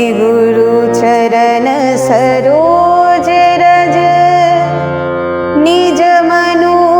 श्रीगुरुचरण सरोज रज निज मनुकुर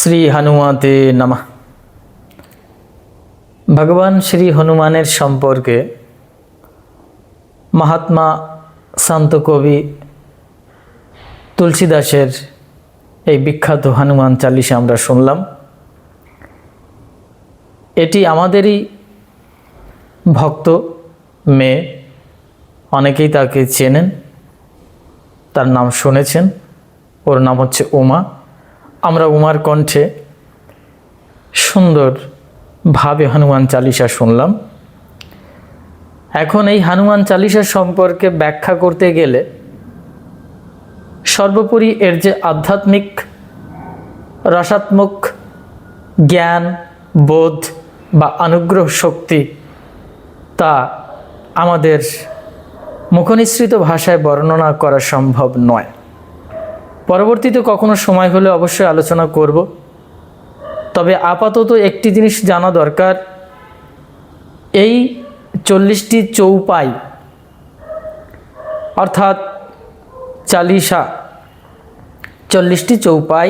শ্রী হনুমতে নমঃ। ভগবান শ্রী হনুমানের সম্পর্কে মহাত্মা শান্ত কবি তুলসীদাসের এই বিখ্যাত হনুমান চালিশা আমরা শুনলাম। এটি আমাদেরই ভক্ত, মেয়ে, অনেকেই তাকে চেনেন, তার নাম শুনেছেন, ওর নাম হচ্ছে উমা। আমরা উমার কণ্ঠে সুন্দর ভাবে হনুমান চালিসা শুনলাম। এখন এই হনুমান চালিসা সম্পর্কে ব্যাখ্যা করতে গেলে সর্বোপরি এর যে আধ্যাত্মিক, রসাত্মক জ্ঞান, বোধ বা অনুগ্রহ শক্তি তা আমাদের মুখনিসৃত ভাষায় বর্ণনা করা সম্ভব নয়। পরবর্তীতে কখনো সময় হলে অবশ্যই আলোচনা করব। তবে আপাতত একটি জিনিস জানা দরকার। এই চল্লিশটি চৌপাই, অর্থাৎ চালিশা, চল্লিশটি চৌপাই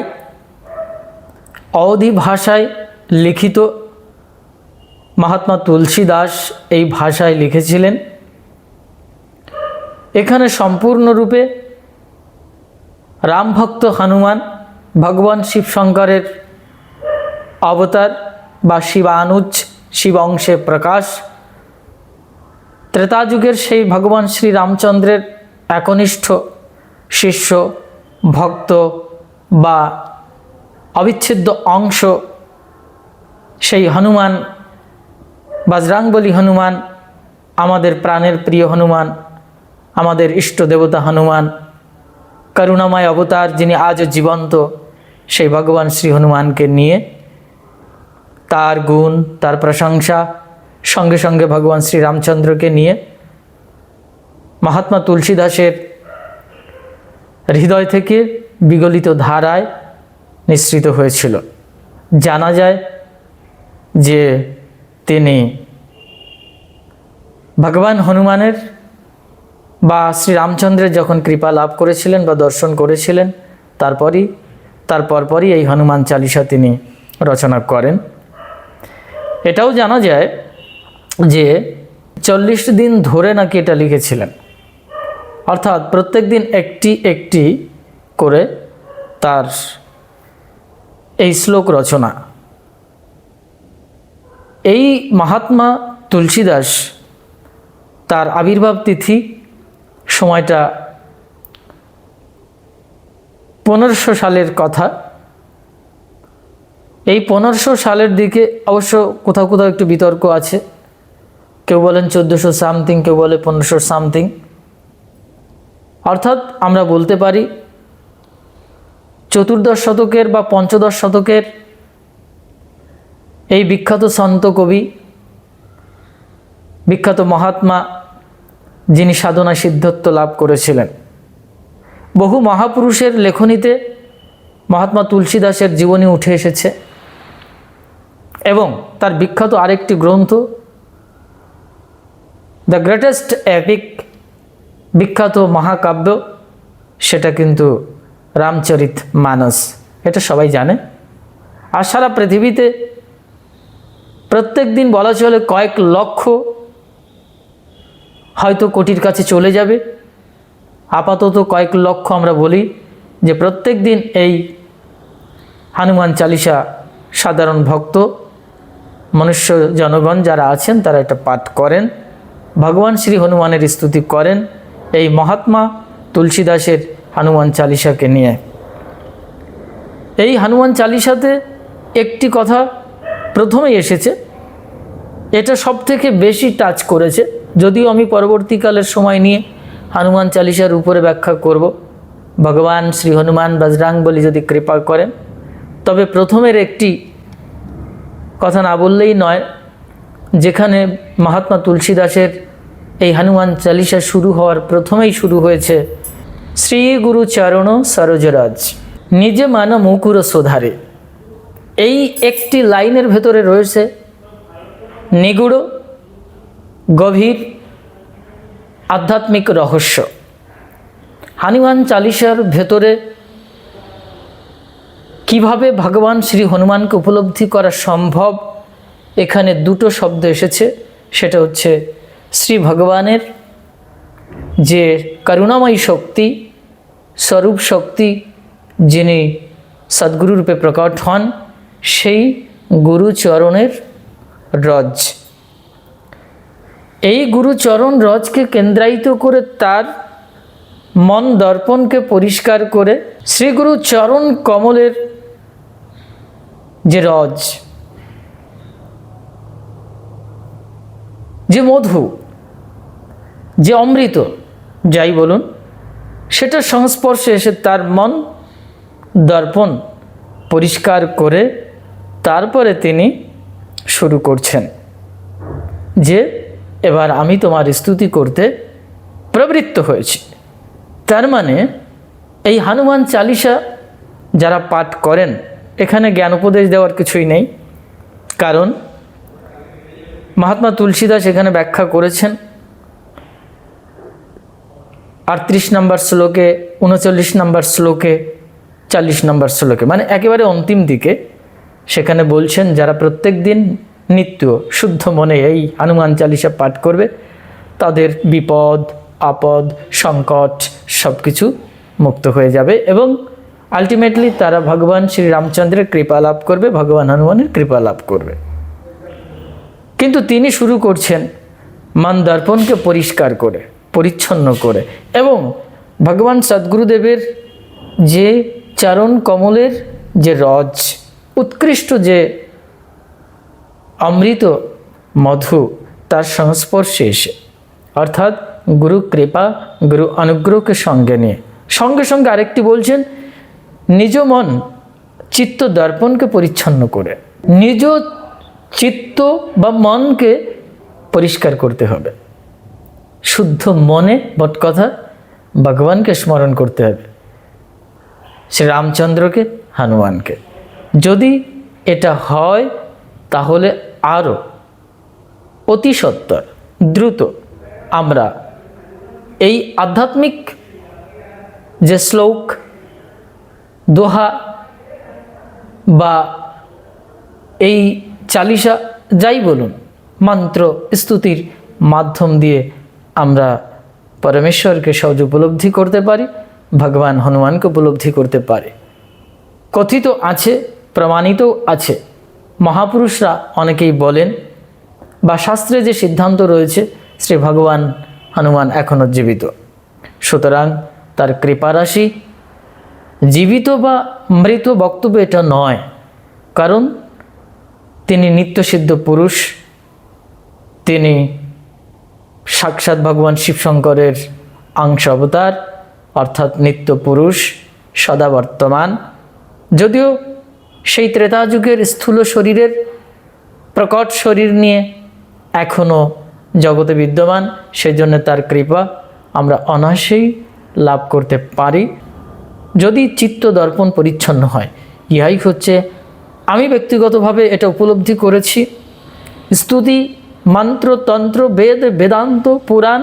অবধি ভাষায় লিখিত মহাত্মা তুলসী দাস এই ভাষায় লিখেছিলেন। এখানে সম্পূর্ণরূপে রামভক্ত হনুমান, ভগবান শিব শঙ্করের অবতার বা শিবানুজ শিব অংশে প্রকাশ। ত্রেতাযুগের সেই ভগবান শ্রী রামচন্দ্রের একনিষ্ঠ শিষ্য, ভক্ত বা অবিচ্ছেদ্য অংশ সেই হনুমান বজরাংবলী হনুমান, আমাদের প্রাণের প্রিয় হনুমান, আমাদের ইষ্ট দেবতা হনুমান করুণাময় অবতার যিনি আজও জীবন্ত, সেই ভগবান শ্রী হনুমানকে নিয়ে তার গুণ, তার প্রশংসা, সঙ্গে সঙ্গে ভগবান শ্রী রামচন্দ্রকে নিয়ে মহাত্মা তুলসীদাসের হৃদয় থেকে বিগলিত ধারায় নিঃসৃত হয়েছিল। জানা যায় যে তিনি ভগবান হনুমানের বা শ্রী রামচন্দ্রের যখন কৃপা লাভ করেছিলেন বা দর্শন করেছিলেন, তারপরই, তার পরপরই এই হনুমান চালিসা তিনি রচনা করেন। এটাও জানা যায় যে চল্লিশ দিন ধরে নাকি এটা লিখেছিলেন। অর্থাৎ প্রত্যেক দিন একটি একটি করে তার এই শ্লোক রচনা। এই মহাত্মা তুলসীদাস তার আবির্ভাব তিথি সময়টা পনেরোশো সালের কথা। এই পনেরোশো সালের দিকে অবশ্য কোথাও কোথাও একটু বিতর্ক আছে। কেউ বলেন চোদ্দোশো সামথিং, কেউ বলে পনেরোশো সামথিং। অর্থাৎ আমরা বলতে পারি, চতুর্দশ শতকের বা পঞ্চদশ শতকের এই বিখ্যাত সন্ত কবি, বিখ্যাত মহাত্মা যিনি সাধনা সিদ্ধত্ব লাভ করেছিলেন। বহু মহাপুরুষের লেখনীতে মহাত্মা তুলসীদাসের জীবনী উঠে এসেছে এবং তার বিখ্যাত আরেকটি গ্রন্থ, দ্য গ্রেটেস্ট অ্যাপিক বিখ্যাত মহাকাব্য, সেটা কিন্তু রামচরিত মানস, এটা সবাই জানে। আর সারা পৃথিবীতে প্রত্যেক দিন বলা চলে কয়েক লক্ষ হয়তো কোটির কাছে চলে যাবে। আপাতত কয়েক লক্ষ আমরা বলি যে প্রত্যেক দিন এই হনুমান চালিসা সাধারণ ভক্ত, মনুষ্য জনগণ যারা আছেন তারা এটা পাঠ করেন, ভগবান শ্রী হনুমানের স্তুতি করেন এই মহাত্মা তুলসীদাসের হনুমান চালিসাকে নিয়ে। এই হনুমান চালিসাতে একটি কথা প্রথমেই এসেছে, এটা সব থেকে বেশি টাচ করেছে। যদিও আমি পরবর্তীকালের সময় নিয়ে হনুমান চালিসার উপরে ব্যাখ্যা করব। ভগবান শ্রী হনুমান বজরাং বলি যদি কৃপা করেন। তবে প্রথমের একটি কথা না বললেই নয়, যেখানে মহাত্মা তুলসী দাসের এই হনুমান চালিসা শুরু হওয়ার প্রথমেই শুরু হয়েছে, শ্রী গুরু চরণ সরোজরাজ, নিজে মান মুকুর সোধারে। এই একটি লাইনের ভেতরে রয়েছে নিগুড় গভীর আধ্যাত্মিক রহস্য। হানুমান চালিসার ভেতরে কীভাবে ভগবান শ্রী হনুমানকে উপলব্ধি করা সম্ভব, এখানে দুটো শব্দ এসেছে। সেটা হচ্ছে শ্রী ভগবানের যে করুণাময়ী শক্তি, স্বরূপ শক্তি, যিনি সদ্গুরুরূপে প্রকট হন, সেই গুরুচরণের রজ। এই গুরুচরণ রজকে কেন্দ্রায়িত করে তার মন দর্পণকে পরিষ্কার করে শ্রীগুরু চরণ কমলের যে রজ, যে মধু, যে অমৃত, যাই বলুন, সেটা সংস্পর্শে এসে তার মন দর্পণ পরিষ্কার করে তারপরে তিনি শুরু করছেন যে এবার আমি তোমার স্তুতি করতে প্রবৃত্ত হয়েছি। তার মানে এই হনুমান চালিসা যারা পাঠ করেন, এখানে জ্ঞান উপদেশ দেওয়ার কিছুই নেই। কারণ, মহাত্মা তুলসীদাস এখানে ব্যাখ্যা করেছেন। আটত্রিশ নম্বর শ্লোকে, উনচল্লিশ নম্বর শ্লোকে, চাল্লিশ নম্বর শ্লোকে মানে একেবারে অন্তিম দিকে সেখানে বলছেন, যারা প্রত্যেক দিন নিত্য শুদ্ধ মনে এই হনুমান চালিসা পাঠ করবে। তাদের বিপদ, আপদ, সংকট সব কিছু মুক্ত হয়ে যাবে এবং আলটিমেটলি তারা ভগবান শ্রী রামচন্দ্রের কৃপা লাভ করবে, ভগবান হনুমানের কৃপা লাভ করবে। কিন্তু তিনি শুরু করছেন মান দর্পণকে পরিষ্কার করে, পরিচ্ছন্ন করে এবং ভগবান সদ্গুরুদেবের যে চরণ কমলের যে রজ, উৎকৃষ্ট যে অমৃত, মধু, তার সংস্পর্শে এসে। অর্থাৎ গুরু কৃপা, গুরু অনুগ্রহকে সঙ্গে নিয়ে। সঙ্গে সঙ্গে আরেকটি বলছেন, নিজ মন চিত্ত দর্পণকে পরিচ্ছন্ন করে। নিজ চিত্ত বা মনকে পরিষ্কার করতে হবে। শুদ্ধ মনে বট কথা ভগবানকে স্মরণ করতে হবে। শ্রী রামচন্দ্রকে হনুমানকে। যদি এটা হয় তাহলে আরও অতি সত্বর দ্রুত আমরা এই আধ্যাত্মিক যে শ্লোক, দোহা বা এই চালিসা যাই বলুন, মন্ত্র, স্তুতির মাধ্যম দিয়ে আমরা পরমেশ্বরকে সহজ উপলব্ধি করতে পারি, ভগবান হনুমানকে উপলব্ধি করতে পারি। কথিত আছে প্রমাণিত আছে। মহাপুরুষরা অনেকেই বলেন, বা শাস্ত্রে যে সিদ্ধান্ত রয়েছে, শ্রী ভগবান হনুমান এখনও জীবিত। সুতরাং তার কৃপারাশি জীবিত বা মৃত বক্তব্য এটা নয়। কারণ তিনি নিত্যসিদ্ধ পুরুষ, তিনি সাক্ষাৎ ভগবান শিবশঙ্করের অংশ অবতার, অর্থাৎ নিত্য পুরুষ, সদা বর্তমান। যদিও সেই ত্রেতা যুগের স্থূল শরীরের প্রকট শরীর নিয়ে এখনও জগতে বিদ্যমান সেই জন্য তার কৃপা আমরা অনায়াসেই লাভ করতে পারি। যদি চিত্ত দর্পণ পরিচ্ছন্ন হয়, ইহাই হচ্ছে আমি ব্যক্তিগতভাবে এটা উপলব্ধি করেছি। স্তুতি, মন্ত্র, তন্ত্র, বেদ, বেদান্ত, পুরাণ,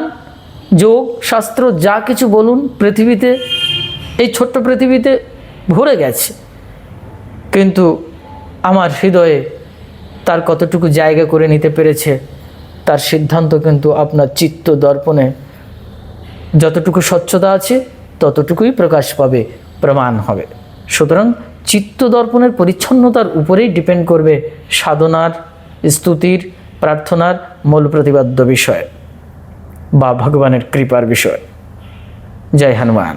যোগ, শাস্ত্র, যা কিছু বলুন, পৃথিবীতে, এই ছোট্ট পৃথিবীতে ভরে গেছে। কিন্তু আমার হৃদয়ে তার কতটুকু জায়গা করে নিতে পেরেছে, তার সিদ্ধান্ত কিন্তু আপনার চিত্ত দর্পণে যতটুকু স্বচ্ছতা আছে, ততটুকুই প্রকাশ পাবে, প্রমাণ হবে। সুতরাং চিত্ত দর্পণের পরিচ্ছন্নতার উপরেই ডিপেন্ড করবে সাধনার, স্তুতির, প্রার্থনার মূল প্রতিপাদ্য বিষয় বা ভগবানের কৃপার বিষয়। জয় হনুমান।